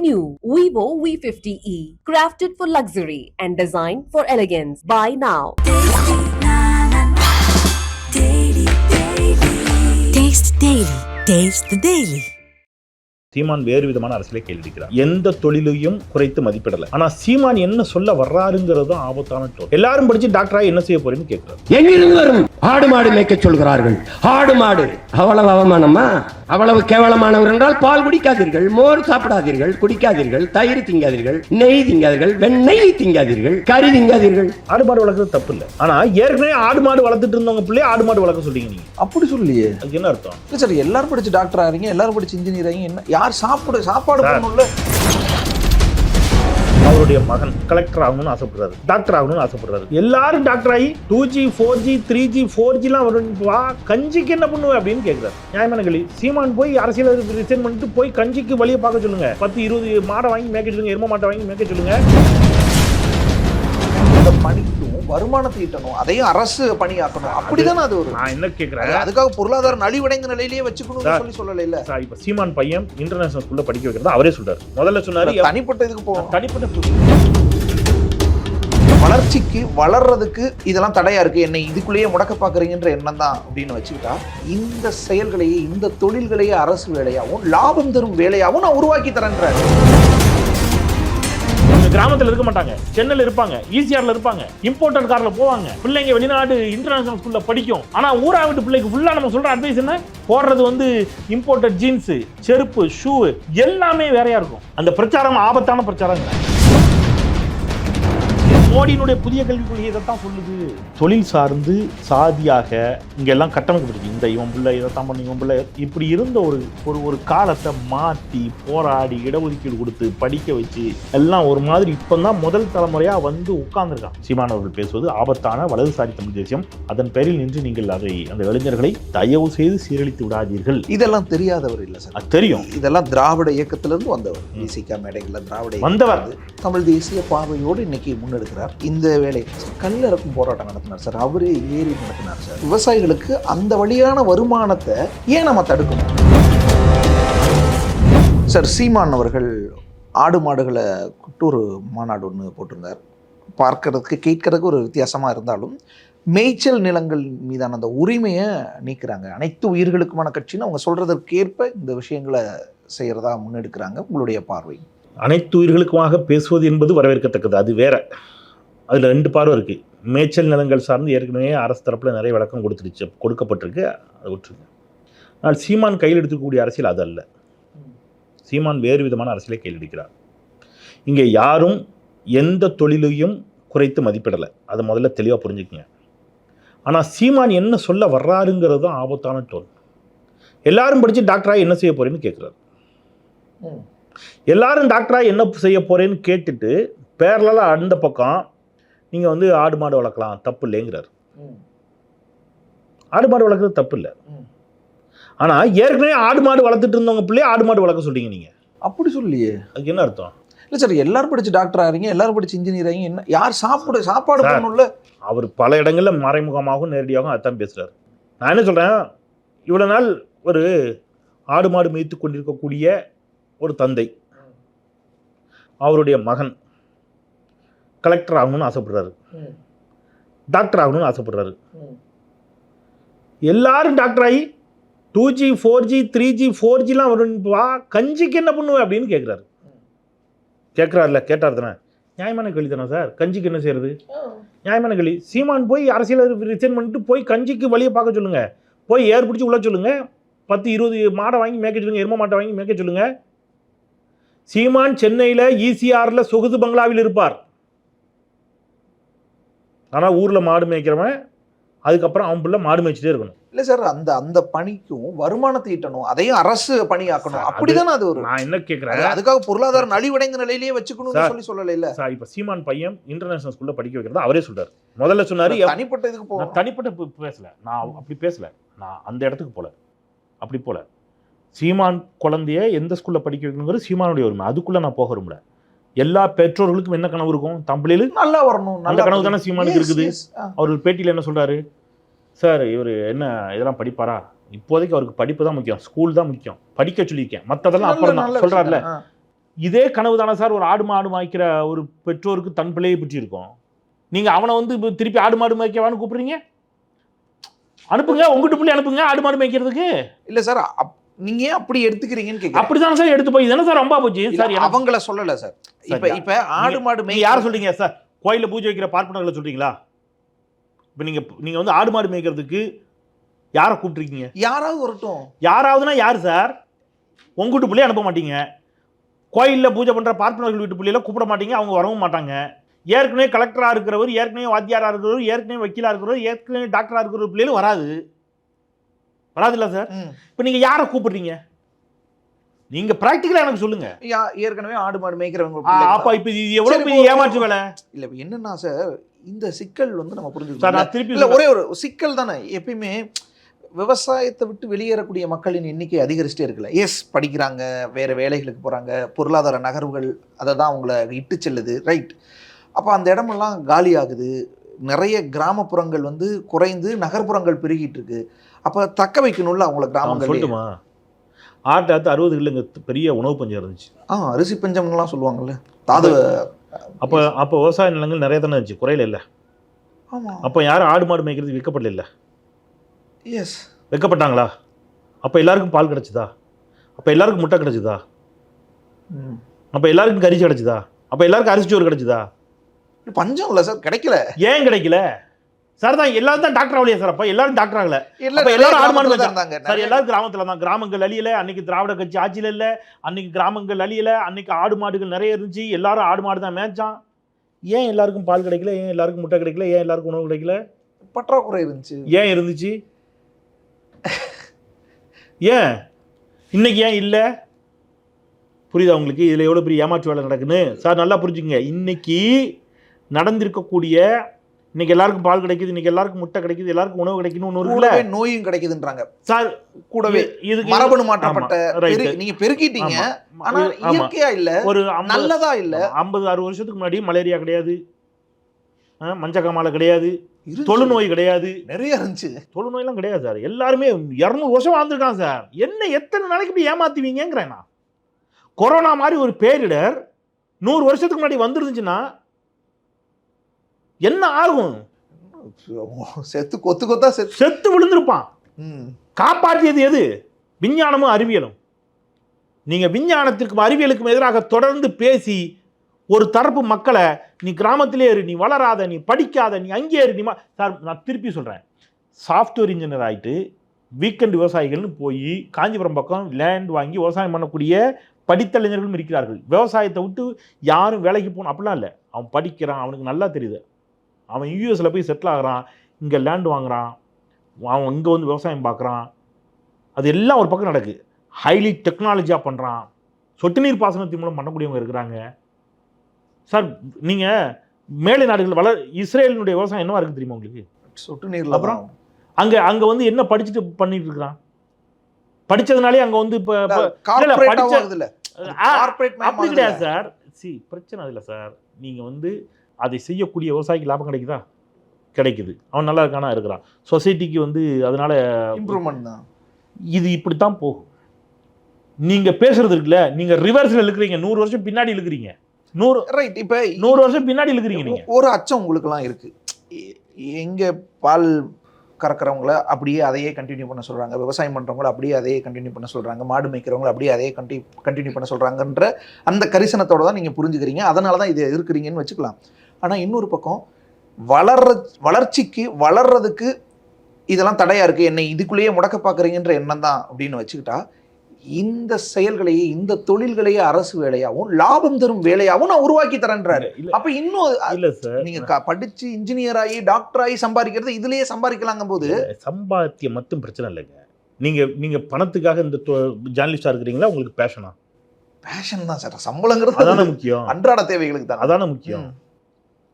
new Vivo V50e, crafted for luxury and designed for elegance. Buy now. Taste Daily. Taste the Daily. சீமான் வேறு விதமான அரசியலை கேள்விக்கிறார் எந்த தொழிலையும் குறைத்து மதிப்பிடல ஆனா சீமான் என்ன சொல்ல வர்றாருங்கிறது தான் ஆபத்தான எல்லாரும் படிச்சு டாக்டரா என்ன செய்ய போறேன்னு கேட்கிறார் ஆடு மாடு மேய்க்க சொல்கிறார்கள். ஆடு மாடு. அவ்வளவு அவமானமா? அவ்வளவு கேவலமானவர் என்றால் பால் குடிக்காதீர்கள் மோர் சாப்பிடாதீர்கள் குடிக்காதீர்கள் தயிர் திங்காதீர்கள் நெய் திங்காதீர்கள் வெண்ணெய் திங்காதீர்கள் கறி திங்காதீர்கள். ஆடு மாடு வளர்க்கறது தப்பு இல்ல ஆனா ஏற்கனவே ஆடு மாடு வளர்த்துட்டு இருந்தவங்க பிள்ளைய ஆடு மாடு வளர்க்க சொல்றீங்க நீங்க. அப்படி சொல்லியே. அதுக்கு என்ன அர்த்தம்? இல்ல சார் எல்லாரும் படிச்சு டாக்டர் ஆறீங்க எல்லாரும் படிச்சு இன்ஜினியர் ஆகீங்க என்ன? யார் சாப்பிடு சாப்பாடு. பண்ணணும்ல? அவருடைய மகன் கலெக்டர் ஆகணும்னு ஆசைப்படுறாரு. டாக்டர் ஆகணும்னு ஆசைப்படுறாரு. எல்லாரும் டாக்டர் ஆகி two G four G three G four ஜிலாம் வரும். வா கஞ்சிக்கு என்ன பண்ணுவேன் அப்படின்னு கேட்கிறாரு நியாயமான கேள்வி சீமான் போய் அரசியல் ரிசைன் பண்ணிட்டு போய் கஞ்சிக்கு வழியை பார்க்க சொல்லுங்க. பத்து இருபது மாடை வாங்கி மேய்க்க சொல்லுங்க எரும மாட்டை வாங்கி மேய்க்க சொல்லுங்க. வருமானத்தை ஈட்டணும் அதையும் அரசு பணியாக்கணும். அப்படிதானே அது ஒரு நான் என்ன கேட்கிறேன் அதுக்காக பொருளாதார நலிவடைந்த நிலையிலேயே வச்சுக்கணும்னு சார். சொல்லி சொல்லல இல்ல. சார், இப்ப சீமான் பையன் இன்டர்நேஷனல் ஸ்கூல்ல படிக்க வைக்கிறதா அவரே சொல்றாரு. முதல்ல சொன்னாரு தனிப்பட்ட இதுக்கு போகணும். தனிப்பட்ட வளர்ச்சிக்கு வளர்றதுக்கு இதெல்லாம் தடையா இருக்கு. என்னை இதுக்குள்ளேயே முடக்க பாக்குறீங்கன்ற எண்ணம் தான் அப்படின்னு வச்சுக்கிட்டா இந்த செயல்களையே இந்த தொழில்களையே அரசு வேலையாகவும் லாபம் தரும் வேலையாகவும் நான் உருவாக்கி தரேன்றாரு. இந்த கிராமத்தில் இருக்க மாட்டாங்க. சென்னையில் இருப்பாங்க. ஈசிஆர்ல இருப்பாங்க. இம்போர்ட்டட் கார்ல போவாங்க. பிள்ளைங்க வெளிநாடு இன்டர்நேஷனல் ஸ்கூல்ல படிக்கும். ஆனா ஊரா விட்டு பிள்ளைக்கு ஃபுல்லா நம்ம சொல்ற அட்வைஸ் என்ன? போடுறது வந்து இம்போர்ட்டட் ஜீன்ஸ் செருப்பு ஷூ எல்லாமே வேறையா இருக்கும். அந்த பிரச்சாரம் ஆபத்தான பிரச்சாரம் மோடியினுடைய புதிய கல்விக் கொள்கை இதைத்தான் சொல்லுது. தொழில் சார்ந்து சாதியாக இங்க எல்லாம் கட்டமைக்கப்பட்டிருக்கு. இந்த இவன் பிள்ளை இதைத்தான் பண்ணி இவன் பிள்ளை. இப்படி இருந்த ஒரு ஒரு ஒரு காலத்தை மாற்றி போராடி இடஒதுக்கீடு கொடுத்து படிக்க வச்சு எல்லாம் ஒரு மாதிரி இப்பதான் முதல் தலைமுறையா வந்து உட்கார்ந்துருக்கான். சீமான் அவர்கள் பேசுவது ஆபத்தான வலதுசாரி தமிழ் தேசியம். அதன் பேரில் நின்று நீங்கள் அதை அந்த இளைஞர்களை தயவு செய்து சீரழித்து விடாதீர்கள். இதெல்லாம் தெரியாதவர் இல்ல சார். தெரியும். இதெல்லாம் திராவிட இயக்கத்திலிருந்து வந்தவர். விசிகா மேடைகள்ல திராவிட வந்தவர். தமிழ் தேசிய பார்வையோடு இன்னைக்கு முன்னெடுக்கிறார். இந்த வேலை கல்ல இருக்கும் போராட்டம் நடத்தினார் சார் அவரே ஏறி நடத்தினார் சார். விவசாயிகளுக்கு அந்த வழியான வருமானத்தை ஏன் நம்ம தடுக்கணும்? சார் சீமான் அவர்கள் ஆடு மாடுகளை கூப்பிட்டு ஒரு மாநாடு ஒன்று போட்டிருந்தார். பார்க்கறதுக்கு கேட்கறதுக்கு ஒரு வித்தியாசமாக இருந்தாலும் மேய்ச்சல் நிலங்கள் மீதான அந்த உரிமையை நீக்கிறாங்க. அனைத்து உயிர்களுக்குமான கட்சின்னு அவங்க சொல்றதற்கேற்ப இந்த விஷயங்களை செய்கிறதா முன்னெடுக்கிறாங்க உங்களுடைய பார்வை. அனைத்து உயிர்களுக்குமாக பேசுவது என்பது வரவேற்கத்தக்கது அது வேற. அதில் ரெண்டு பார்வை இருக்கு. மேய்ச்சல் நிலங்கள் சார்ந்து ஏற்கனவே அரசு தரப்பில் நிறைய விளக்கம் கொடுத்துருச்சு கொடுக்கப்பட்டிருக்கு. அதை விட்டுருங்க. ஆனால் சீமான் கையில் எடுத்துக்கக்கூடிய அரசியல் அது அல்ல. சீமான் வேறு விதமான அரசியலை கையில் எடுக்கிறார். இங்கே யாரும் எந்த தொழிலையும் குறைத்து மதிப்பிடலை. அதை முதல்ல தெளிவாக புரிஞ்சுக்கங்க. ஆனால் சீமான் என்ன சொல்ல வர்றாருங்கிறது தான் ஆபத்தான டோல் எல்லாரும் படித்து டாக்டராக என்ன செய்ய போறேன்னு கேட்குறாரு. எல்லாரும் டாக்டரா என்ன செய்ய போறேன்னு கேட்டுட்டு பேரலால் அந்த பக்கம் நீங்கள் வந்து ஆடு மாடு வளர்க்கலாம். தப்பு இல்லைங்கிறார். ஆடு மாடு வளர்க்குறது தப்பு இல்லை. ஆனால் ஏற்கனவே ஆடு மாடு வளர்த்துட்டு இருந்தவங்க பிள்ளைய ஆடு மாடு வளர்க்க சொல்றீங்க நீங்கள் அப்படி சொல்லியே அதுக்கு என்ன அர்த்தம்? இல்லை சார் எல்லாரும் படிச்சு டாக்டர் ஆறீங்க எல்லாரும் படிச்சு இன்ஜினியர் ஆகீங்க என்ன யார் சாப்பிடு சாப்பாடு. பண்ணணும்ல? அவர் பல இடங்களில் மறைமுகமாகவும் நேரடியாகவும் அதான் பேசுகிறார் நான் என்ன சொல்கிறேன் இவ்வளோ நாள் ஒரு ஆடு மாடு மேய்த்து கொண்டிருக்கக்கூடிய ஒரு தந்தை. அவருடைய மகன். கலெக்டர் ஆகணும்னு ஆசைப்படுறாரு. டாக்டர் ஆகணும்னு ஆசைப்படுறாரு. எல்லாரும் டாக்டர் ஆகி two G four G three G four ஜிலாம் வரும் வா கஞ்சிக்கு என்ன பண்ணுவேன் அப்படின்னு கேட்குறாரு கேட்குறாருல கேட்டார் தானே. நியாயமான கேள்வி தானே சார்? கஞ்சிக்கு என்ன செய்யறது? நியாயமான கேள்வி. சீமான் போய் அரசியல் ரிசைன் பண்ணிட்டு போய் கஞ்சிக்கு வழியை பார்க்க சொல்லுங்க. போய் ஏர் பிடிச்சி உள்ள சொல்லுங்க. பத்து இருபது மாடை வாங்கி மேய்க்க சொல்லுங்க எரும மாட்டை வாங்கி மேய்க்க சொல்லுங்க. சீமான் சென்னையில் ஈசிஆரில் சொகுது பங்களாவில் இருப்பார். ஆனால் ஊரில் மாடு மேய்க்கிறவன் அதுக்கப்புறம் அவன் பிள்ளை மாடு மேய்ச்சிட்டே இருக்கணும். இல்லை சார் அந்த அந்த பணிக்கும் வருமானத்தை ஈட்டணும். அதையும் அரசு பணியாக்கணும். அப்படிதானே அது ஒரு நான் என்ன கேட்குறேன் அதுக்காக பொருளாதார நலிவடைந்த நிலையிலேயே வச்சுக்கணும்னு. சொல்லி சொல்லல இல்ல. சார் இப்போ சீமான் பையன் இன்டர்நேஷனல் ஸ்கூல்ல படிக்க வைக்கிறதா அவரே சொல்றாரு. முதல்ல சொன்னாரு தனிப்பட்ட இதுக்கு போகணும் தனிப்பட்ட பேசல. நான் அப்படி பேசல. நான் அந்த இடத்துக்கு போல. அப்படி போல. சீமான் குழந்தைய எந்த ஸ்கூல்ல படிக்க வைக்கணுங்கிறது சீமானுடைய உரிமை. அதுக்குள்ள நான் போக விரும்பல. எல்லா பெற்றோர்களுக்கும் என்ன கனவு இருக்கும்? தம்பிளில் நல்லா வரணும் நல்லா கனவு தானே சீமானுக்கு இருக்குது. அவர் பேட்டியில் என்ன சொல்றாரு? சார் இவர் என்ன இதெல்லாம் படிப்பாரா? இப்போதைக்கு அவருக்கு படிப்பு தான் முக்கியம் ஸ்கூல் தான் முக்கியம். படிக்க சொல்லியிருக்கேன். மற்றதெல்லாம் அப்புறம் தான். ஆ. இதே கனவு தானே சார் ஒரு ஆடு மாடு மாய்க்கிற ஒரு பெற்றோருக்கு தன் பிள்ளையை பற்றி இருக்கும். நீங்கள் அவனை வந்து திருப்பி ஆடு மாடு மேய்க்கவான்னு கூப்பிடுறீங்க? அனுப்புங்க உங்ககிட்ட பிள்ளை அனுப்புங்க ஆடு மாடு மேய்க்கிறதுக்கு. இல்ல சார் அப்- நீங்க ஏன் அப்படி எடுத்துக்கிறீங்கன்னு கேக்குறேன். அப்படிதானே சார் எடுத்து போய் தானே சார் ரொம்ப போச்சு? சார் அவங்கள சொல்லல சார். இப்ப? இப்ப ஆடு மாடு மேய்க்க- யார் சொல்றீங்க சார்? கோயில்ல பூஜை வைக்கிற பார்ப்பனர்களை சொல்றீங்களா? இப்போ நீங்க நீங்க வந்து ஆடு மாடு மேய்க்கிறதுக்கு யாரை கூப்பிட்டுருக்கீங்க? யாராவது வரட்டும். யாராவதுனா யார் சார்? உங்க வீட்டு பிள்ளைய அனுப்ப மாட்டீங்க. கோயிலில் பூஜை பண்ணுற பார்ப்பனர்கள் வீட்டு பிள்ளையில கூப்பிட மாட்டீங்க அவங்க வரவும் மாட்டாங்க. ஏற்கனவே கலெக்டராக இருக்கிறவர் ஏற்கனவே வாத்தியாராக இருக்கிறவர் ஏற்கனவே வக்கீலாக இருக்கிறவர் ஏற்கனவே டாக்டராக இருக்கிற பிள்ளைகளும் வராது. வராதுல்ல சார். இப்போ நீங்கள் யாரை கூப்பிடுறீங்க? நீங்கள் ப்ராக்டிக்கலாக எனக்கு சொல்லுங்க. ஏற்கனவே ஆடு மாடு மேய்க்கிறவங்க அப்போ இப்போ இது எவ்வளோ சரி, பெரிய ஏமாற்று வேலை? இல்ல என்னன்னா சார் இந்த சிக்கல் வந்து நம்ம புரிஞ்சுக்கணும். திருப்பி இல்ல ஒரே ஒரு சிக்கல் தானே. எப்பயுமே விவசாயத்தை விட்டு வெளியேறக்கூடிய மக்களின் எண்ணிக்கை அதிகரிச்சுட்டே இருக்குல்ல. எஸ் படிக்கிறாங்க வேற வேலைகளுக்கு போறாங்க பொருளாதார நகர்வுகள் அதை தான் அவங்கள இட்டு செல்லுது ரைட் அப்போ அந்த இடமெல்லாம் காலி ஆகுது. நிறைய கிராமப்புறங்கள் வந்து குறைந்து நகர்ப்புறங்கள் பெருகிட்டு இருக்கு அப்போ தக்க வைக்கணும்ல அவங்கள கிராமங்கள் சொல்லட்டுமா? ஆட்டு ஆத்து அறுபதுகளில் பெரிய உணவு பஞ்சம் இருந்துச்சு. ஆ அரிசி பஞ்சம்லாம் சொல்லுவாங்கல்ல? தாது அப்போ அப்போ விவசாய நிலங்கள் நிறைய தானே இருந்துச்சு குறையில இல்லை? ஆமா. அப்போ யாரும் ஆடு மாடு மேய்க்கிறது விற்கப்படல இல்லை? எஸ் வைக்கப்பட்டாங்களா அப்போ எல்லாருக்கும் பால் கிடைச்சதா? அப்போ எல்லாருக்கும் முட்டை கிடைச்சதா? அப்போ எல்லாருக்கும் கரிசி கிடைச்சதா? அப்போ எல்லாருக்கும் அரிசி சோறு கிடைச்சதா? பஞ்சம் இல்ல சார் கிடைக்கல. ஏன் கிடைக்கல? சார் தான் எல்லாரும் தான் டாக்டர் ஆகலையா சார் அப்போ எல்லாரும் டாக்டர் ஆகல. அப்ப எல்லாரும் ஆடு மாடு கிராமத்துல மேய்ச்சா- தான் இருந்தாங்க சார் எல்லாரும் கிராமத்துல தான். கிராமங்கள் அழியல அன்னைக்கு திராவிட கட்சி ஆட்சியில இல்ல அன்னைக்கு கிராமங்கள் அழியல அன்னைக்கு ஆடு மாடுகள் நிறைய இருந்துச்சு எல்லாரும் ஆடு மாடு தான் மேய்ச்சான். ஏன் எல்லாருக்கும் பால் கிடைக்கல? ஏன் எல்லாருக்கும் முட்டை கிடைக்கல? ஏன் எல்லாருக்கும் உணவு கிடைக்கல? பற்றாக்குறை இருந்துச்சு. ஏன் இருந்துச்சு? ஏன்? இன்னைக்கு ஏன் இல்லை? புரியுதா உங்களுக்கு? இதில் எவ்வளோ பெரிய ஏமாற்று வேலை நடக்குன்னு? சார் நல்லா புரிஞ்சுங்க இன்னைக்கு நடந்திருக்கக்கூடிய இன்னைக்கு எல்லாருக்கும் பால் கிடைக்குது இன்னைக்கு எல்லாருக்கும் முட்டை கிடைக்குது எல்லாருக்கும் உணவு கிடைக்குன்னு ஒன்று கூடவே நோயும் கிடைக்குதுன்றாங்க. சார் கூடவே இதுக்கு மரபணு மாற்றப்பட்ட நீங்க பெருக்கிட்டீங்க. ஆனா. இயற்கையா இல்ல ஒரு நல்லதா இல்ல. ஐம்பது அறுபது வருஷத்துக்கு முன்னாடி மலேரியா கிடையாது. மஞ்சக்காமாலை கிடையாது. தொழுநோய் கிடையாது. நிறைய இருந்துச்சு. தொழுநோயெல்லாம் கிடையாது சார். எல்லாருமே இரநூறு வருஷம் வாழ்ந்துருக்கான் சார். என்ன எத்தனை நாளைக்கு இப்படி ஏமாத்துவீங்கிறேன் நான். கொரோனா மாதிரி ஒரு பேரிடர் நூறு வருஷத்துக்கு முன்னாடி வந்துருந்துச்சுன்னா என்ன ஆகும்? செத்து கொத்து கொத்தா செத்து. செத்து விழுந்திருப்பான். காப்பாற்றியது எது? விஞ்ஞானமும் அறிவியலும். நீங்க விஞ்ஞானத்திற்கும் அறிவியலுக்கும் எதிராக தொடர்ந்து பேசி ஒரு தரப்பு மக்களை நீ கிராமத்திலே இரு நீ வளராத நீ படிக்காத நீ அங்கே இரு நீ சார் நான் திருப்பி சொல்றேன். சாஃப்ட்வேர் இன்ஜினியர் ஆயிட்டு வீக்கெண்ட் விவசாயிகள்னு போய் காஞ்சிபுரம் பக்கம் லேண்ட் வாங்கி விவசாயம் பண்ணக்கூடிய படித்த இளைஞர்களும் இருக்கிறார்கள். விவசாயத்தை விட்டு யாரும் வேலைக்கு போகணும் அப்படிலாம் இல்லை. அவன் படிக்கிறான் அவனுக்கு நல்லா தெரியுது. அவன் யூஎஸில் போய் செட்டில் ஆகுறான் இங்கே லேண்ட் வாங்குறான் அவன் இங்கே வந்து விவசாயம் பார்க்குறான். அது எல்லாம் ஒரு பக்கம் நடக்கு. ஹைலி டெக்னாலஜியாக பண்ணுறான் சொட்டு நீர் பாசனத்தின் மூலம் பண்ணக்கூடியவங்க இருக்கிறாங்க. சார் நீங்கள் மேலை நாடுகள் வளர் இஸ்ரேலினுடைய விவசாயம் என்னவா இருக்குது தெரியுமா உங்களுக்கு? சொட்டு நீர்ல அப்புறம்? அங்கே அங்கே வந்து என்ன படிச்சுட்டு பண்ணிட்டு இருக்கிறான்? படிச்சதுனாலே அங்கே வந்து இப்போ இல்ல அப்படி கிடையாது சார் சி பிரச்சனை அதில் சார் நீங்கள் வந்து அதை செய்யக்கூடிய விவசாயிக்கு லாபம் கிடைக்குதா? கிடைக்குது. அவன் நல்லா இருக்கானா? இருக்கிறான். சொசைட்டிக்கு வந்து அதனால இம்ப்ரூவ்மெண்ட் தான். இது இப்படித்தான் போகும். நீங்க பேசுறது இருக்குல்ல நீங்க ரிவர்ஸ்ல இழுக்கிறீங்க. நூறு வருஷம் பின்னாடி இழுக்கிறீங்க. நூறு ரைட் இப்ப நூறு வருஷம் பின்னாடி இழுக்கிறீங்க நீங்க. ஒரு அச்சம் உங்களுக்குலாம் இருக்கு. எ- எங்க பால் கறக்கிறவங்கள அப்படியே அதையே கண்டினியூ பண்ண சொல்றாங்க. விவசாயம் பண்றவங்கள அப்படியே அதையே கண்டினியூ பண்ண சொல்றாங்க. மாடு மேய்க்கிறவங்கள அப்படியே அதையே கண்டி கண்டினியூ பண்ண சொல்றாங்கன்ற அந்த கரிசனத்தோட தான் நீங்க புரிஞ்சுக்கிறீங்க. அதனால தான் இது எதிர்க்கிறீங்கன்னு வச்சுக்கலாம். ஆனா இன்னொரு பக்கம் வளர்ற வளர்ச்சிக்கு வளர்றதுக்கு இதெல்லாம் தடையா இருக்கு. என்னை இதுக்குள்ளேயே முடக்க பார்க்குறீங்கன்ற எண்ணம் தான் அப்படின்னு வச்சுக்கிட்டா இந்த செயல்களையே இந்த தொழில்களையே அரசு வேலையாகவும் லாபம் தரும் வேலையாகவும் நான் உருவாக்கி தரேன்றாரு. அப்ப இன்னும் இல்ல சார் நீங்க படிச்சு இன்ஜினியர் ஆகி டாக்டர் ஆகி சம்பாதிக்கிறது இதுலயே சம்பாதிக்கலாங்கும் போது சம்பாத்தியம் மட்டும் பிரச்சனை இல்லைங்க. நீங்க நீங்க பணத்துக்காக இந்த ஜேர்னலிஸ்டா இருக்கிறீங்களா? உங்களுக்கு பேஷனா பேஷன் தான் சார் சம்பளங்கிறது அதான முக்கியம். அன்றாட தேவைகளுக்கு தான். அதான முக்கியம்.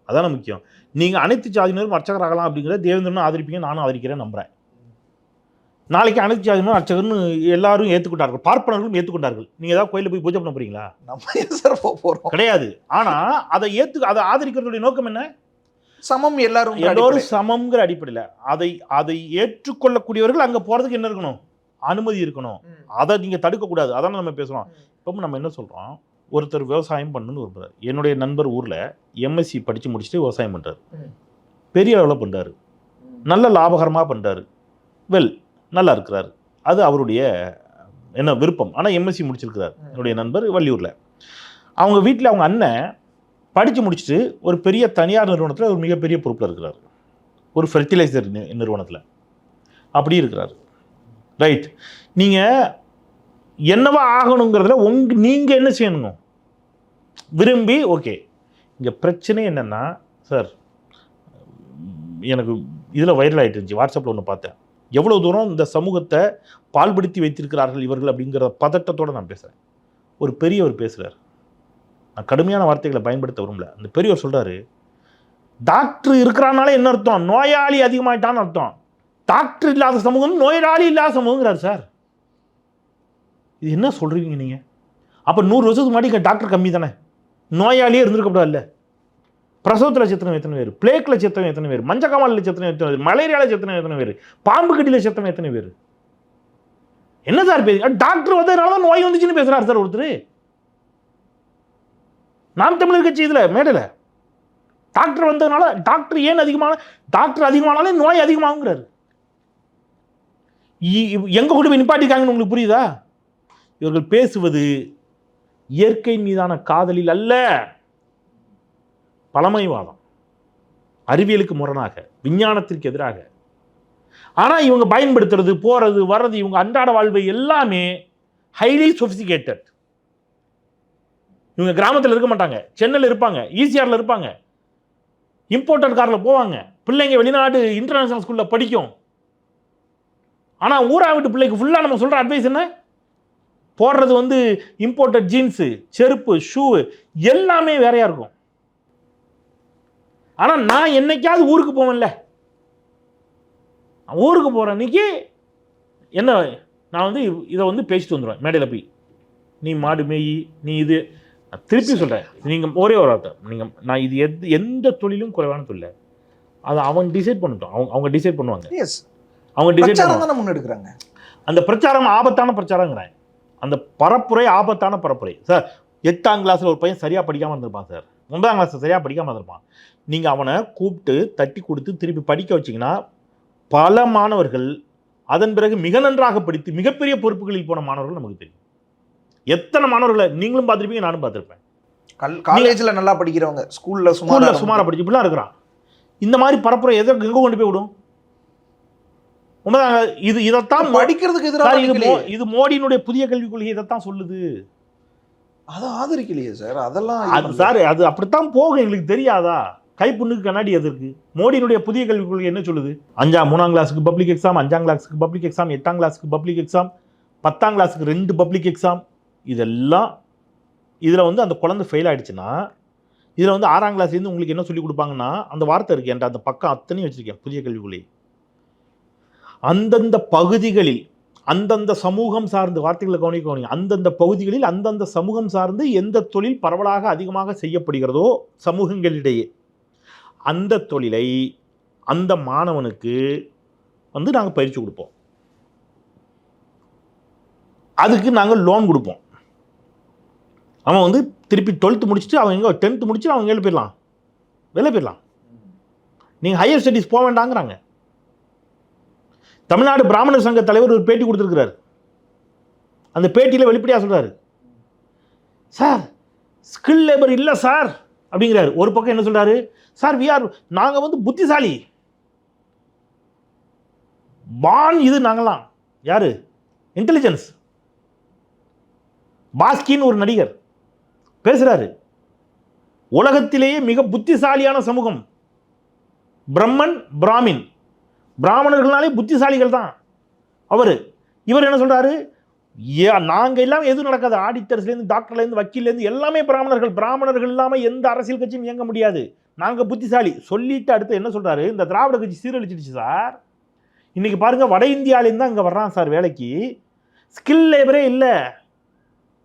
அதான முக்கியம். நீங்க அனைத்து ஜாதியினரும் அர்ச்சகராகலாம் அப்படிங்கிற தேவேந்திரனும் ஆதரிப்பீங்க நானும் ஆதரிக்கிறேன் நம்புறேன். நாளைக்கு அனைத்து ஜாதியினரும் அர்ச்சகர்னு எல்லாரும் ஏற்றுக்கொண்டார்கள் பார்ப்பனர்களும் ஏற்றுக்கொண்டார்கள் நீங்க ஏதாவது கோயிலில் போய் பூஜை பண்ண போறீங்களா? நம்ம சார் போக போறோம்? கிடையாது. ஆனா அதை ஏத்து அதை ஆதரிக்கிறதுடைய நோக்கம் என்ன? சமம் எல்லாரும் எல்லோரும் சமம்ங்கிற அடிப்படையில். அதை அதை ஏற்றுக்கொள்ளக்கூடியவர்கள் அங்க போறதுக்கு என்ன இருக்கணும்? அனுமதி இருக்கணும். அதை நீங்க தடுக்க கூடாது அதான நம்ம பேசுறோம். இப்போ நம்ம என்ன சொல்றோம்? ஒருத்தர் விவசாயம் பண்ணணும்னு விரும்புகிறார் என்னுடைய நண்பர் ஊரில் எம்எஸ்சி படித்து முடிச்சுட்டு விவசாயம் பண்ணுறாரு. பெரிய அளவில் பண்ணுறாரு நல்ல லாபகரமாக பண்ணுறாரு வெல் நல்லா இருக்கிறாரு. அது அவருடைய என்ன விருப்பம். ஆனால் எம்எஸ்சி முடிச்சிருக்கிறார் என்னுடைய நண்பர் வள்ளியூரில். அவங்க வீட்டில் அவங்க அண்ணன் படித்து முடிச்சுட்டு ஒரு பெரிய தனியார் நிறுவனத்தில் ஒரு மிகப்பெரிய பொறுப்பில் இருக்கிறார். ஒரு ஃபெர்டிலைசர் நிறுவனத்தில். அப்படி இருக்கிறார். ரைட் நீங்கள் என்னவா ஆகணுங்கிறதுல உங் நீங்கள் என்ன செய்யணுங்க விரும்பி ஓகே இங்கே பிரச்சனை என்னென்னா சார் எனக்கு இதில் வைரல் ஆகிட்டு இருந்துச்சு வாட்ஸ்அப்பில் ஒன்று பார்த்தேன். எவ்வளோ தூரம் இந்த சமூகத்தை பால்படுத்தி வைத்திருக்கிறார்கள் இவர்கள் அப்படிங்கிற பதட்டத்தோடு நான் பேசுகிறேன் ஒரு பெரியவர் பேசுகிறார் நான் கடுமையான வார்த்தைகளை பயன்படுத்த விரும்பல. அந்த பெரியவர் சொல்கிறாரு டாக்டர் இருக்கிறானாலே என்ன அர்த்தம்? நோயாளி அதிகமாயிட்டான்னு அர்த்தம். டாக்டர் இல்லாத சமூகம் நோயாளி இல்லாத சமூகங்கிறார் சார் இது என்ன சொல்கிறீங்க நீங்கள் அப்போ நூறு வருஷத்துக்கு முன்னாடி டாக்டர் கம்மி தானே? நோயாளியே இருந்திருக்கப்படாதுல்ல பிரசவத்தில் செத்தனம் எத்தனை பேர்? பிளேக்கில் செத்தவன் எத்தனை பேர்? மஞ்சக்காமலில் செத்தனம் எத்தனை பேர்? மலேரியாவில் செத்தனம் எத்தனை பேர்? பாம்பு கட்டியில் செத்தவன் எத்தனை பேர்? என்ன சார் பேசு டாக்டர் வந்ததுனால தான் நோய் வந்துச்சுன்னு பேசுகிறார் சார் ஒருத்தர். நாம் தமிழர் கட்சி இதில் மேடையில். டாக்டர் வந்ததுனால டாக்டர் ஏன் அதிகமான டாக்டர் அதிகமானாலே நோய் அதிகமாகுங்கிறாரு. இ- இவ்- எங்க கொண்டு போய் நிப்பாட்டிருக்காங்கன்னு உங்களுக்கு புரியுதா? இவர்கள் பேசுவது இயற்கை மீதான காதலில் அல்ல. பழமைவாதம். அறிவியலுக்கு முரணாக விஞ்ஞானத்திற்கு எதிராக. ஆனால் இவங்க பயன்படுத்துறது போகிறது வர்றது இவங்க அன்றாட வாழ்வை எல்லாமே ஹைலி சொபிசிகேட்டட் இவங்க கிராமத்தில் இருக்க மாட்டாங்க. சென்னையில் இருப்பாங்க ஈசிஆரில் இருப்பாங்க. இம்போர்ட்டட் காரில் போவாங்க. பிள்ளைங்க வெளிநாடு இன்டர்நேஷனல் ஸ்கூலில் படிக்கும். ஆனால் ஊரா விட்டு பிள்ளைக்கு ஃபுல்லாக நம்ம சொல்கிற அட்வைஸ் என்ன? போடுறது வந்து இம்போர்ட்டட் ஜீன்ஸு செருப்பு ஷூ எல்லாமே வேறையாக இருக்கும். ஆனால் நான் என்னைக்காவது ஊருக்கு போவேன்ல. ஊருக்கு போகிற அன்னைக்கு என்ன நான் வந்து இதை வந்து பேசிட்டு வந்துடுவேன் மேடையில் போய். நீ மாடு மேய் நீ இது திருப்பி சொல்கிறேன் நீங்கள் ஒரே ஒரு வார்த்தை நீங்கள் நான் இது எது எந்த தொழிலும் குறைவான தொழில் அதை அவன் டிசைட் பண்ணட்டும். அவங்க அவங்க டிசைட் பண்ணுவாங்க. எஸ் அவங்க டிசைட் முன்னெடுக்கிறாங்க. அந்த பிரச்சாரம் ஆபத்தான பிரச்சாரங்கிறேன் அந்த பரப்புரை ஆபத்தான பரப்புரை. சார் எட்டாம் கிளாஸில் ஒரு பையன் சரியாக படிக்காமல் இருந்திருப்பான் சார் ஒன்பதாம் கிளாஸில் சரியாக படிக்காமல் இருந்திருப்பான். நீங்கள் அவனை கூப்பிட்டு தட்டி கொடுத்து திருப்பி படிக்க வச்சிங்கன்னா பல மாணவர்கள் அதன் பிறகு மிக நன்றாக படித்து மிகப்பெரிய பொறுப்புகளில் போன மாணவர்கள் நமக்கு தெரியும். எத்தனை மாணவர்களை நீங்களும் பார்த்துருப்பீங்க நானும் பார்த்துருப்பேன். கல் காலேஜ்ல நல்லா படிக்கிறவங்க ஸ்கூல்ல சுமாரா ஸ்கூலில் சுமாராக படிச்சு இப்படிலாம் இருக்கிறான். இந்த மாதிரி பரப்புரை எதை எங்கே கொண்டு போய் விடும்? உண்மைதாங்க. இது இதைத்தான் படிக்கிறதுக்கு எதிராக இது இது மோடியினுடைய புதிய கல்விக் கொள்கை இதைத்தான் சொல்லுது. அதை ஆதரிக்கலையே சார். அதெல்லாம் அது. சார் அது அப்படித்தான் போகும். எங்களுக்கு தெரியாதா? கைப்புண்ணுக்கு கண்ணாடி எது இருக்கு. மோடியினுடைய புதிய கல்விக் கொள்கை என்ன சொல்லுது? அஞ்சாம் மூணாம் கிளாஸுக்கு பப்ளிக் எக்ஸாம் அஞ்சாம் கிளாஸுக்கு பப்ளிக் எக்ஸாம் எட்டாம் கிளாஸுக்கு பப்ளிக் எக்ஸாம் பத்தாம் கிளாஸுக்கு ரெண்டு பப்ளிக் எக்ஸாம் இதெல்லாம் இதில் வந்து அந்த குழந்தை ஃபெயில் ஆயிடுச்சுன்னா இதில் வந்து ஆறாம் கிளாஸ்லேருந்து உங்களுக்கு என்ன சொல்லி கொடுப்பாங்கன்னா அந்த வார்த்தை இருக்கு என்கிட்ட. அந்த பக்கம் அத்தனையும் வச்சிருக்கேன் புதிய கல்விக் கொள்கை அந்தந்த பகுதிகளில் அந்தந்த சமூகம் சார்ந்து வார்த்தைகளை கவனிக்க அந்தந்த பகுதிகளில் அந்தந்த சமூகம் சார்ந்து எந்த தொழில் பரவலாக அதிகமாக செய்யப்படுகிறதோ சமூகங்களிடையே அந்த தொழிலை அந்த மாணவனுக்கு வந்து நாங்கள் பயிற்சி கொடுப்போம். அதுக்கு நாங்கள் லோன் கொடுப்போம். அவன் வந்து திருப்பி டுவெல்த்து முடிச்சுட்டு அவன் எங்கே டென்த்து முடிச்சுட்டு அவங்க வெளில போயிடலாம். வெளில போயிடலாம். நீங்கள் ஹையர் ஸ்டடீஸ் போக வேண்டாங்கிறாங்க. தமிழ்நாடு பிராமணர் சங்க தலைவர் ஒரு பேட்டி கொடுத்துருக்கிறார். அந்த பேட்டியில் வெளிப்படையாக சொல்கிறாரு சார் ஸ்கில் லேபர் இல்லை சார் அப்படிங்கிறாரு. ஒரு பக்கம் என்ன சொல்கிறாரு சார் வி ஆர் நாங்கள் வந்து புத்திசாலி. பான் இது நாங்களாம். யார்? இன்டெலிஜென்ஸ் பாஸ்கின்னு ஒரு நடிகர் பேசுகிறாரு உலகத்திலேயே மிக புத்திசாலியான சமூகம். பிரம்மன் பிராமின் பிராமணர்கள்னாலே புத்திசாலிகள் தான் அவர் இவர் என்ன சொல்கிறாரு ஏ நாங்கள் எல்லாம் எதுவும் நடக்காது. ஆடிட்டர்ஸ்லேருந்து டாக்டர்லேருந்து வக்கீல்லேருந்து எல்லாமே பிராமணர்கள். பிராமணர்கள் இல்லாமல் எந்த அரசியல் கட்சியும் இயங்க முடியாது. நாங்கள் புத்திசாலி. சொல்லிட்டு அடுத்து என்ன சொல்கிறாரு இந்த திராவிட கட்சி சீரழிச்சிடுச்சு சார். இன்றைக்கி பாருங்கள் வட இந்தியாவிலேருந்து தான் இங்கே வர்றான் சார் வேலைக்கு. ஸ்கில் லேபரே இல்லை.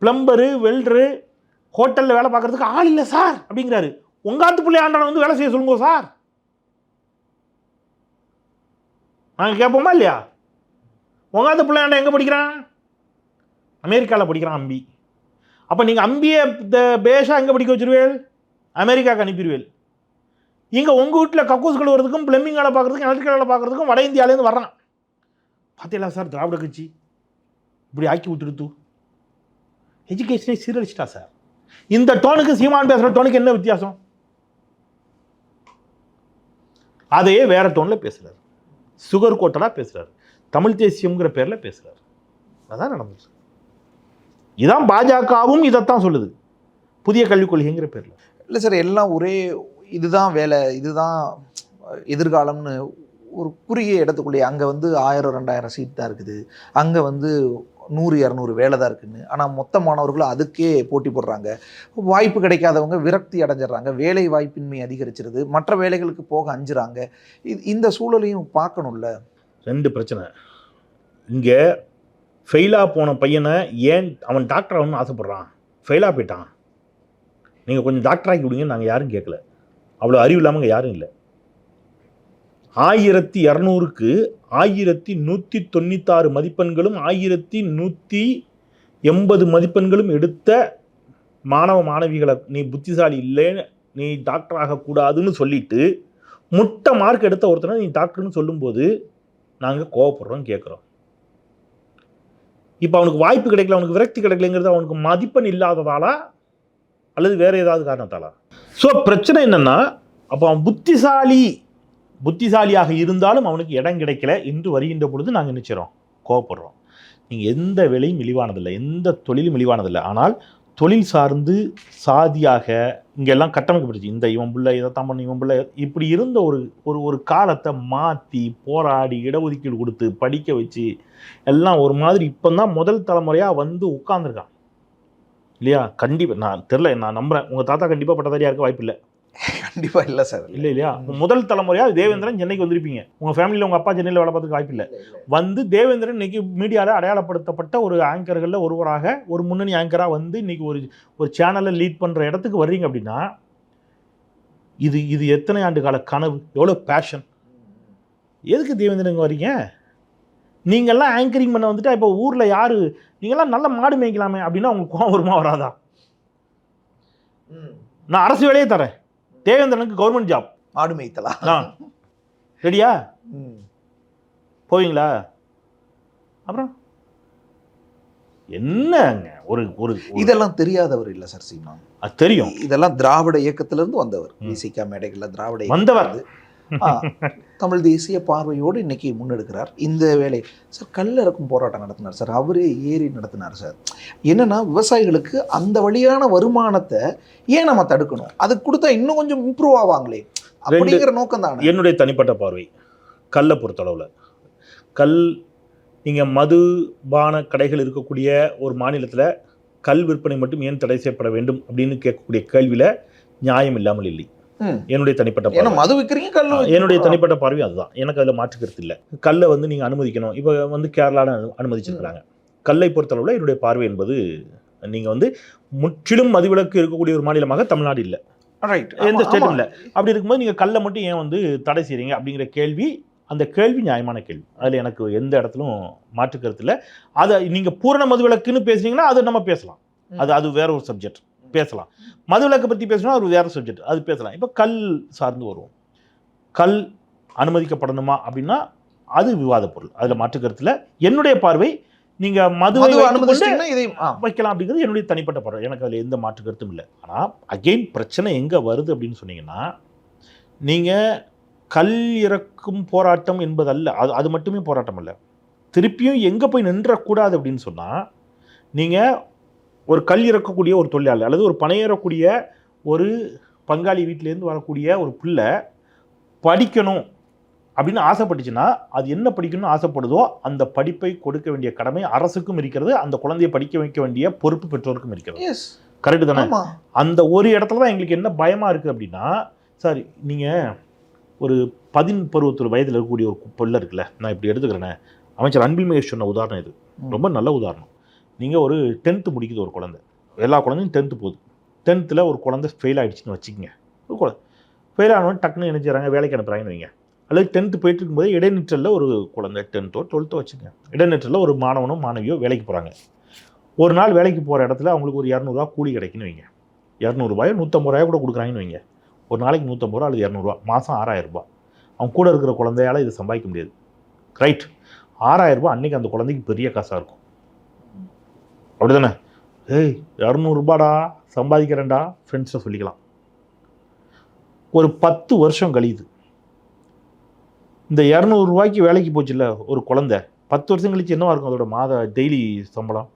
பிளம்பரு வெல்டரு ஹோட்டலில் வேலை பார்க்குறதுக்கு ஆள் இல்லை சார் அப்படிங்கிறாரு. உங்காத்து பிள்ளை ஆண்டான வந்து வேலை செய்ய சொல்லுங்க சார். நாங்கள் கேட்போமா இல்லையா? உங்காத பிள்ளையாண்ட எங்கே படிக்கிறான்? அமெரிக்காவில் படிக்கிறான் அம்பி. அப்போ நீங்கள் அம்பியை இந்த பேஷாக எங்கே படிக்க வச்சுருவேல்? அமெரிக்காவுக்கு அனுப்பிடுவேல் இங்கே உங்கள் வீட்டில் கக்கூஸ் கழுவுறதுக்கும் பிளம்பிங் வேலை பார்க்குறதுக்கும் எலக்ட்ரிக்கல் வேலை பார்க்குறதுக்கும் வட இந்தியாவிலேருந்து வர்றான். பார்த்தீங்களா சார் திராவிட கட்சி? இப்படி ஆக்கி விட்டுருத்து எஜுகேஷனை சீரழிச்சிட்டா சார். இந்த டோனுக்கு சீமான் பேசுகிற டோனுக்கு என்ன வித்தியாசம்? அதையே வேறு டோனில் பேசுகிறார் சுகர் கோட்டடாக பேசுகிறார் தமிழ் தேசியம்ங்கிற பேரில் பேசுகிறார் அதான் நடந்துச்சு. இதான் பாஜகவும் இதைத்தான் சொல்லுது. புதிய கல்விக் கொள்கைங்கிற பேரில். இல்லை சார் எல்லாம் ஒரே இதுதான் வேலை இதுதான் எதிர்காலம்னு ஒரு குறுகிய இடத்துக்குள்ளேயே அங்கே வந்து ஆயிரம் ரெண்டாயிரம் சீட் தான் இருக்குது. அங்கே வந்து நூறு இரநூறு வேலை தான் இருக்குன்னு. ஆனால் மொத்த மாணவர்களும் அதுக்கே போட்டி போடுறாங்க. வாய்ப்பு கிடைக்காதவங்க விரக்தி அடைஞ்சிடுறாங்க. வேலை வாய்ப்பின்மை அதிகரிச்சிருது. மற்ற வேலைகளுக்கு போக அஞ்சுறாங்க. இது இந்த சூழலையும் பார்க்கணும்ல? ரெண்டு பிரச்சனை. இங்கே ஃபெயிலாக போன பையனை ஏன் அவன் டாக்டர் ஆகணும்னு ஆசைப்பட்றான்? ஃபெயிலாக போயிட்டான். நீங்கள் கொஞ்சம் டாக்டர் ஆக்கி விடுங்க நாங்கள் யாரும் கேட்கல அவ்வளோ அறிவு இல்லாமல் யாரும் இல்லை. ஆயிரத்தி இரநூறுக்கு ஆயிரத்தி நூற்றி தொண்ணூத்தாறு மதிப்பெண்களும் ஆயிரத்தி நூற்றி எண்பது மதிப்பெண்களும் எடுத்த மாணவ மாணவிகளை நீ புத்திசாலி இல்லை நீ டாக்டர் ஆகக்கூடாதுன்னு சொல்லிட்டு முட்டை மார்க் எடுத்த ஒருத்தனை நீ டாக்டர்னு சொல்லும்போது நாங்கள் கோவப்படுறோம் கேட்குறோம் இப்போ அவனுக்கு வாய்ப்பு கிடைக்கல அவனுக்கு விரக்தி கிடைக்கலங்கிறது அவனுக்கு மதிப்பெண் இல்லாததாலா? அல்லது வேற ஏதாவது காரணத்தாலா? ஸோ பிரச்சனை என்னென்னா அப்போ அவன் புத்திசாலி புத்திசாலியாக இருந்தாலும் அவனுக்கு இடம் கிடைக்கல. என்று வருகின்ற பொழுது நாங்கள் நினைச்சிரோம் கோவப்படுறோம். நீங்கள் எந்த வேலையும் இழிவானதில்லை. எந்த தொழிலும் இழிவானதில்லை. ஆனால் தொழில் சார்ந்து சாதியாக இங்கெல்லாம் கட்டமைக்கப்பட்டுச்சு. இந்த இவன் பிள்ளை தான் பண்ண இவன் பிள்ளை இப்படி இருந்த ஒரு ஒரு ஒரு காலத்தை மாற்றி போராடி இடஒதுக்கீடு கொடுத்து படிக்க வச்சு எல்லாம் ஒரு மாதிரி இப்போ தான் முதல் தலைமுறையாக வந்து உட்காந்துருக்கான் இல்லையா? கண்டிப்பாக நான் தெரில நான் நம்புகிறேன் உங்கள் தாத்தா கண்டிப்பாக பட்டதாரியாக இருக்க வாய்ப்பு இல்லை கண்டிப்பாக இல்லை சார். இல்லை இல்லையா? முதல் தலைமுறையாக தேவேந்திரன் சென்னைக்கு வந்திருப்பீங்க. உங்கள் ஃபேமிலியில் உங்கள் அப்பா சென்னையில் வேலை பார்த்துக்க வாய்ப்பு இல்லை. வந்து தேவேந்திரன் இன்னைக்கு மீடியாவில் அடையாளப்படுத்தப்பட்ட ஒரு ஆங்கர்களில் ஒருவராக ஒரு முன்னணி ஆங்கராக வந்து இன்னைக்கு ஒரு ஒரு சேனலை லீட் பண்ணுற இடத்துக்கு வர்றீங்க அப்படின்னா இது இது எத்தனை ஆண்டு கால கனவு? எவ்வளோ பேஷன் எதுக்கு தேவேந்திரன் இங்கே வர்றீங்க? நீங்கள்லாம் ஆங்கரிங் பண்ண வந்துட்டா இப்போ ஊரில் யார்? நீங்கள்லாம் நல்ல மாடு மேய்க்கலாமே அப்படின்னா உங்களுக்கு கோவம் வருமா வராதா? நான் அரசு வேலையே தரேன். தேவேந்திரனுக்கு கவர்மெண்ட் ஜாப் ஆடு மேய்த்தலா? ஆ. ரெடியா. போவீங்களா? அப்புறம்? என்னங்க? ஒரு ஒரு இதெல்லாம் தெரியாதவர் இல்லை சார் சீமான். அது தெரியும். இதெல்லாம் திராவிட இயக்கத்திலிருந்து வந்தவர். விசிகா மேடைகள்ல திராவிட வந்தவர். தமிழ் தேசிய பார்வையோடு இன்னைக்கு முன்னெடுக்கிறார். இந்த வேலை சார் கல்ல இறக்கும் போராட்டம் நடத்தினார் சார். அவரே ஏறி நடத்தினார் சார். என்னன்னா விவசாயிகளுக்கு அந்த வழியான வருமானத்தை ஏன் நம்ம தடுக்கணும்? அது கொடுத்தா இன்னும் கொஞ்சம் இம்ப்ரூவ் ஆவாங்களே? அப்படிங்கிற நோக்கம் தானே? என்னுடைய தனிப்பட்ட பார்வை. கல்லை பொறுத்தளவில். கல் நீங்கள் மதுபான கடைகள் இருக்கக்கூடிய ஒரு மாநிலத்தில் கல் விற்பனை மட்டும் ஏன் தடை செய்யப்பட வேண்டும் அப்படின்னு கேட்கக்கூடிய கேள்வியில் நியாயம் இல்லாமல் இல்லை. என்னுடைய தனிப்பட்ட ஏன்னா பார்வை. மது விற்கிறீங்க கல் என்னுடைய தனிப்பட்ட பார்வை அதுதான். எனக்கு அதில் மாற்று கருத்து இல்லை. கல்லை வந்து நீங்கள் அனுமதிக்கணும். இப்போ வந்து கேரளாவில் அனு அனுமதிச்சிருக்கிறாங்க. கல்லை பொறுத்தளவில் என்னுடைய பார்வை என்பது நீங்கள் வந்து முற்றிலும் மதுவிலக்கு இருக்கக்கூடிய ஒரு மாநிலமாக தமிழ்நாடு இல்லை. ரைட் எந்த ஸ்டேட்டும் இல்லை. அப்படி இருக்கும்போது நீங்கள் கல்லை மட்டும் ஏன் வந்து தடை செய்கிறீங்க அப்படிங்கிற கேள்வி அந்த கேள்வி நியாயமான கேள்வி. அதில் எனக்கு எந்த இடத்துலும் மாற்று கருத்து இல்லை. அதை நீங்கள் பூரண மதுவிலக்குன்னு பேசுனீங்கன்னா அது நம்ம பேசலாம். அது அது வேற ஒரு சப்ஜெக்ட் பேசலாம். மதுவிலக்கை பற்றி பேசணும் அது வேற சப்ஜெக்ட் அது பேசலாம். இப்போ கல் சார்ந்து வருவோம். கல் அனுமதிக்கப்படணுமா அப்படின்னா அது விவாத பொருள். அதில் மாற்று கருத்தில் என்னுடைய பார்வை நீங்கள் மதுவை மது அனுமதிச்சிட்டீங்கன்னா இதை வைக்கலாம் அப்படிங்கிறது என்னுடைய தனிப்பட்ட பார்வை. எனக்கு அதில் எந்த மாற்று கருத்தும் இல்லை. ஆனால் அகெயின் பிரச்சனை எங்கே வருது அப்படின்னு சொன்னீங்கன்னா நீங்கள் கல் இறக்கும் போராட்டம் என்பதல்ல. அது அது மட்டுமே போராட்டம் அல்ல. திருப்பியும் எங்கே போய் நின்றக்கூடாது அப்படின்னு சொன்னால் நீங்கள் ஒரு கல் இறக்கக்கூடிய ஒரு தொழிலாளர் அல்லது ஒரு பணையேறக்கூடிய ஒரு பங்காளி வீட்டிலேருந்து வரக்கூடிய ஒரு பிள்ளை படிக்கணும் அப்படின்னு ஆசைப்பட்டுச்சுன்னா அது என்ன படிக்கணும்னு ஆசைப்படுதோ அந்த படிப்பை கொடுக்க வேண்டிய கடமை அரசுக்கும் இருக்கிறது அந்த குழந்தையை படிக்க வைக்க வேண்டிய பொறுப்பு பெற்றோருக்கும் இருக்கிறது. கரெக்டு தானே? அந்த ஒரு இடத்துல தான் எங்களுக்கு என்ன பயமா இருக்கு அப்படின்னா சார் நீங்க ஒரு பதின் பருவத்தில் வயதில் இருக்கக்கூடிய ஒரு பிள்ளை இருக்குல்ல நான் இப்படி எடுத்துக்கிறேனே. அமைச்சர் அன்பில் மகேஷ் சொன்ன உதாரணம் இது. ரொம்ப நல்ல உதாரணம். நீங்கள் ஒரு டென்த்து முடிக்குது ஒரு குழந்தை. எல்லா குழந்தையும் டென்த்து போகுது. டென்த்தில் ஒரு குழந்தை ஃபெயில் ஆகிடுச்சின்னு வச்சுக்கோங்க. ஒரு குழந்தை ஃபெயில் ஆனவன் டக்குன்னு என்ன செய்கிறாங்க வேலைக்கு அனுப்புறாங்கன்னு வைங்க. அல்லது டென்த்து போயிட்டு இருக்கும்போது இடைநிற்றலில் ஒரு குழந்தை டென்த்தோ டுவெல்த்தோ வச்சுங்க இடைநிற்றலில் ஒரு மாணவனோ மாணவியோ வேலைக்கு போகிறாங்க ஒரு நாள் வேலைக்கு போகிற இடத்துல அவங்களுக்கு ஒரு இரநூறுவா கூலி கிடைக்குன்னு வைங்க. இரநூறுபாயோ நூற்றம்பது ரூபாயோ கூட கொடுக்குறாங்கன்னு வைங்க. ஒரு நாளைக்கு நூற்றம்பது ரூபா அல்லது இரநூறுவா மாதம் ஆறாயிரம் ரூபாய். அவன் கூட இருக்கிற குழந்தையால இதை சம்பாதிக்க முடியாது. ரைட் ஆறாயிரம் ரூபாய் அன்னைக்கு அந்த குழந்தைக்கு பெரிய காசாக இருக்கும். அப்படிதானே? ஏய் இரநூறுபாடா சம்பாதிக்கிறேன்டா ஃப்ரெண்ட்ஸை சொல்லிக்கலாம். ஒரு பத்து வருஷம் கழியுது. இந்த இரநூறுவாய்க்கு வேலைக்கு போச்சுல்ல ஒரு குழந்தை. பத்து வருஷம் கழிச்சு என்னவா இருக்கும் அதோட மாத டெய்லி சம்பளம்?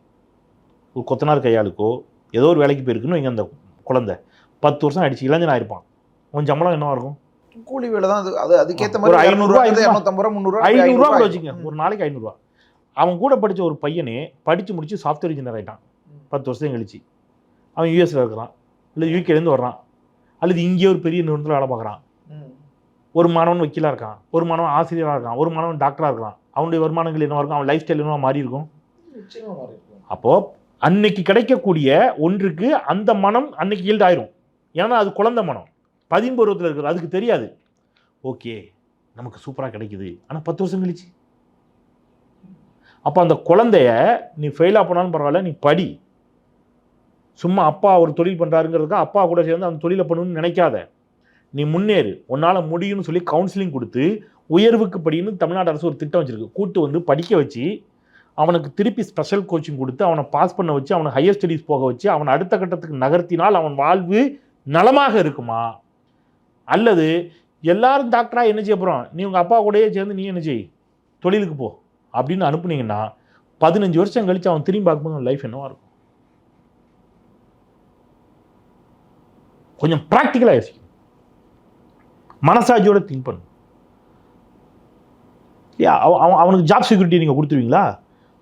ஒரு கொத்தனார் கையாளுக்கோ ஏதோ ஒரு வேலைக்கு போயிருக்குன்னு இங்கே அந்த குழந்தை. பத்து வருஷம் அடிச்சு இளைஞன் ஆயிருப்பான். உன் சம்பளம் என்னவா இருக்கும்? கூலி வேலை தான் அது. அது அதுக்கேற்ற ஒரு மாதிரி ஐநூறுரூவா இரநூத்தம்பது ரூபா முந்நூறுரூவா ஐநூறுரூவா கூட வச்சுக்கங்க. ஒரு நாளைக்கு ஐநூறுரூவா. அவன் கூட படிச்ச ஒரு பையனே படித்து முடிச்சு சாஃப்ட்வேர் இன்ஜினியர் ஆகிட்டான் பத்து வருஷம் கழிச்சு. அவன் யூஎஸ்ல இருக்கிறான். இல்லை யூகேலேருந்து வர்றான். அல்லது இங்கே ஒரு பெரிய நிறுவனத்தில் வேலை பார்க்குறான். ஒரு மாணவன் வக்கீலாக இருக்கான். ஒரு மாணவன் ஆசிரியராக இருக்கான். ஒரு மாணவன் டாக்டராக இருக்கான். அவனுடைய வருமானங்கள் என்னவா இருக்கும்? அவன் லைஃப் ஸ்டைல் என்னவா மாறி இருக்கும்? அப்போது அன்னைக்கு கிடைக்கக்கூடிய ஒன்றுக்கு அந்த மனம் அன்னைக்கு ஈல்ட் ஆயிரும். ஏன்னா அது குழந்தை மனம். பதின்பருவத்தில் இருக்கிறது அதுக்கு தெரியாது. ஓகே நமக்கு சூப்பராக கிடைக்குது. ஆனால் பத்து வருஷம் கழிச்சு. அப்போ அந்த குழந்தைய நீ ஃபெயிலாக போனாலும் பரவாயில்ல நீ படி. சும்மா அப்பா ஒரு தொழில் பண்ணுறாருங்கிறதுக்கு அப்பா கூட சேர்ந்து அந்த தொழிலை பண்ணணும்னு நினைக்காத. நீ முன்னேறு. உன்னால் முடியும்னு சொல்லி கவுன்சிலிங் கொடுத்து உயர்வுக்கு படின்னு தமிழ்நாடு அரசு ஒரு திட்டம் வச்சுருக்கு. கூட்டு வந்து படிக்க வச்சு அவனுக்கு திருப்பி ஸ்பெஷல் கோச்சிங் கொடுத்து அவனை பாஸ் பண்ண வச்சு அவனை ஹையர் ஸ்டடீஸ் போக வச்சு அவனை அடுத்த கட்டத்துக்கு நகர்த்தினால் அவன் வாழ்வு நலமாக இருக்குமா? அல்லது எல்லாரும் டாக்டராக என்ன செய்ய போகிறோம் நீ உங்கள் அப்பா கூடயே சேர்ந்து நீ என்ன செய்? தொழிலுக்கு போ. அப்படின்னு அனுப்புனீங்கன்னா பதினஞ்சு வருஷம் கழிச்சு அவன் திரும்பி பார்க்கும்போது லைஃப் என்னவா இருக்கும்? கொஞ்சம் ப்ராக்டிக்கலாக யோசிக்கும் மனசாட்சியோட திங்க் பண்ணு ஏ அவன் அவனுக்கு ஜாப் செக்யூரிட்டி நீங்கள் கொடுத்துருவீங்களா?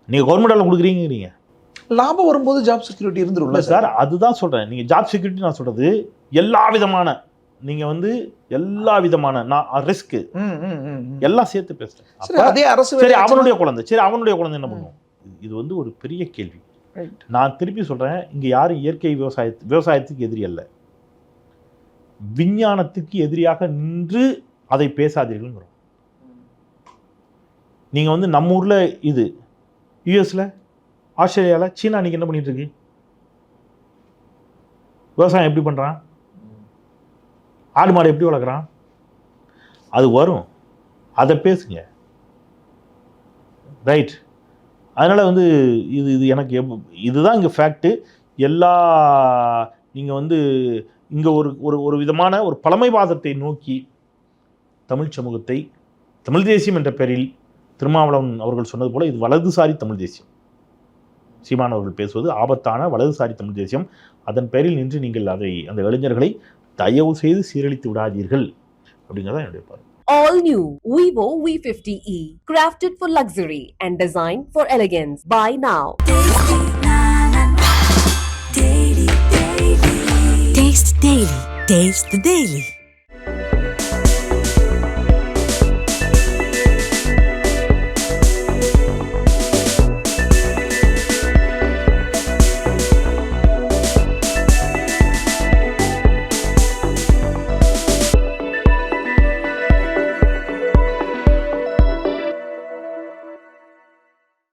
நீங்கள் கவர்மெண்டால் கொடுக்குறீங்க நீங்கள் லாபம் வரும்போது ஜாப் செக்யூரிட்டி இருந்துரும்ல சார்? அதுதான் சொல்கிறேன் நீங்கள் ஜாப் செக்யூரிட்டி நான் சொல்கிறது எல்லா விதமான நீங்கள் வந்து எல்லா விதமான நான் ரிஸ்க்கு. எல்லாம் சேர்த்து சரி பேசுகிறேன் அதே அரசு சரி அவனுடைய குழந்தை சரி அவனுடைய குழந்தை என்ன பண்ணும்? இது வந்து ஒரு பெரிய கேள்வி. நான் திருப்பி சொல்கிறேன் இங்கே யாரும் இயற்கை விவசாய விவசாயத்துக்கு எதிரி அல்ல. விஞ்ஞானத்துக்கு எதிரியாக நின்று அதை பேசாதீர்கள்ங்கிறோம். நீங்கள் வந்து நம்ம ஊரில் இது யூஎஸில் ஆஸ்திரேலியாவில் சீனா இன்னைக்கு என்ன பண்ணிட்டு இருக்கு? விவசாயம் எப்படி பண்ணுறான் ஆடு மாடு எப்படி வளர்க்குறான்? அது வரும். அதை பேசுங்க. ரைட் அதனால் வந்து இது இது எனக்கு எப் இதுதான் இங்கே ஃபேக்ட்டு எல்லா நீங்கள் வந்து இங்கே ஒரு ஒரு ஒரு விதமான ஒரு பழமைவாதத்தை நோக்கி தமிழ் சமூகத்தை தமிழ் தேசியம் என்ற பெயரில் திருமாவளவன் அவர்கள் சொன்னது போல் இது வலதுசாரி தமிழ் தேசியம். சீமான் அவர்கள் பேசுவது ஆபத்தான வலதுசாரி தமிழ் தேசியம். அதன் பெயரில் நின்று நீங்கள் அதை அந்த இளைஞர்களை தயவு செய்து சீரழித்து விடாதீர்கள் அப்படிங்கிறதான் என்னுடைய பார்வை All new Vivo V50e, crafted for luxury and designed for elegance. Buy now. Taste Daily. Taste the Daily.